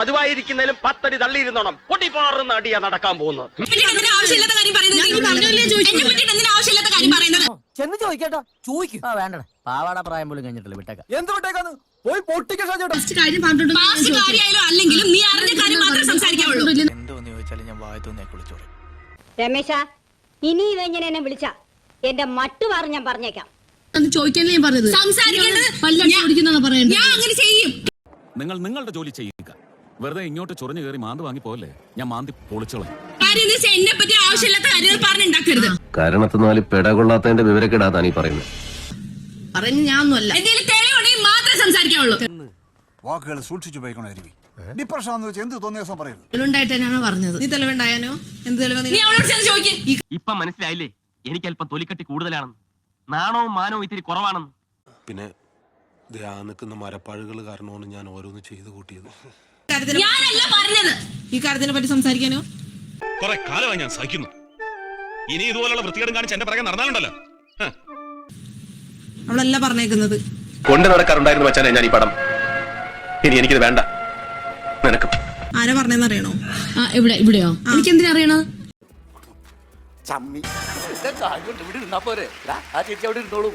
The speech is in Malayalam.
പതിവായിരിക്കുന്നതിലും പത്തടി തള്ളിയിരുന്നോണം. പൊടിപാറുന്ന അടിയാ നടക്കാൻ പോകുന്നത്. ചെന്ന് ചോദിക്കട്ടോ. ചോദിക്കും. ആ വേണ്ടടാ. പാവാട പ്രായം പോലും കഴിഞ്ഞിട്ടില്ല വിട്ടേക്ക. എന്ത് വിട്ടേക്കാന്ന്? പോയി പൊട്ടിക്കാൻ രമേശ ഇനി ഇതെങ്ങനെ എന്നെ വിളിച്ച എന്റെ മട്ടു മാറി ഞാൻ പറഞ്ഞേക്കാം. ചോദിക്കാൻ ചോദിക്കാനല്ലേ ഞാൻ പറഞ്ഞത്? സംസാരിക്കേണ്ടത് പല്ലടി ഞാൻ- അങ്ങനെ ചെയ്യും. നിങ്ങൾ നിങ്ങളുടെ ജോലി ചെയ്യുക. വെറുതെ ഇങ്ങോട്ട് ചൊറിഞ്ഞു കയറി മാന്തി വാങ്ങി പോവല്ലേ? ഞാൻ മാന്തി പൊളിച്ചോളാം. എന്നെ പറ്റി ആവശ്യമില്ലാത്ത കാര്യങ്ങൾ പറഞ്ഞുണ്ടാക്കരുത്. കാരണത്തിനാല് പെടകൊള്ളാത്തതിന്റെ വിവരക്കെടാ താനീ പറയുന്നത്. പറയുന്നത് ഞാൻ ഒന്നുമല്ല എന്തെങ്കിലും തെളിവുണ്ടെങ്കിൽ മാത്രമേ സംസാരിക്കാവുള്ളൂ. വാക്കുകൾ സൂക്ഷിച്ചു പോയിക്കൊണ്ടിരിക്കും ഡിപ്രഷൻ എന്ന് വെച്ചാൽ എന്ത് തോന്നിയ ദിവസം പറയരുത്. തെളിവുണ്ടായിട്ട് പറഞ്ഞത്. നീ തെളിവുണ്ടായാനോ? എന്ത് തെളിവ് നീ അവളോട് ചെന്ന് ചോദിക്കും. ഇപ്പൊ മനസ്സിലായില്ലേ? എനിക്ക് അല്പം തൊലിക്കട്ടി കൂടുതലാണെന്ന്. നാണവും മാനവും ഇത്തിരി കുറവാണെന്ന്. പിന്നെ നിൽക്കുന്ന മരപ്പാഴുകൾ കാരണമാണ് ഞാൻ ഓരോന്ന് ചെയ്തു കൂട്ടിയത്. കാര്യത്തിനെ ഞാനല്ല പറഞ്ഞത്. ഈ കാര്യത്തിനെ പറ്റി സംസാരിക്കാനോ? കുറെ കാലമായി ഞാൻ സഹിക്കുന്നു. ഇനി ഇതുപോലുള്ള വൃത്തികേടും കാണിച്ച് എന്റെ പിറകെ നടന്നാലുണ്ടല്ലോ. അവളല്ല പറഞ്ഞേക്കുന്നത്. കൊണ്ട് നടക്കാറുണ്ടായിരുന്നു വെച്ചാലേ ഞാൻ ഈ പടം. ഇനി എനിക്കിത് വേണ്ട. നിനക്കും. ആരാ പറഞ്ഞെന്ന് അറിയണോ ആ ഇവിടെ ഇവിടെയോ? എനിക്ക് എന്തിനാ അറിയണോ ചമ്മി. ഇവിടെ ഇരുന്നാ പോരെ. ആ ചേച്ചി അവിടെ ഇരുന്നോളൂ.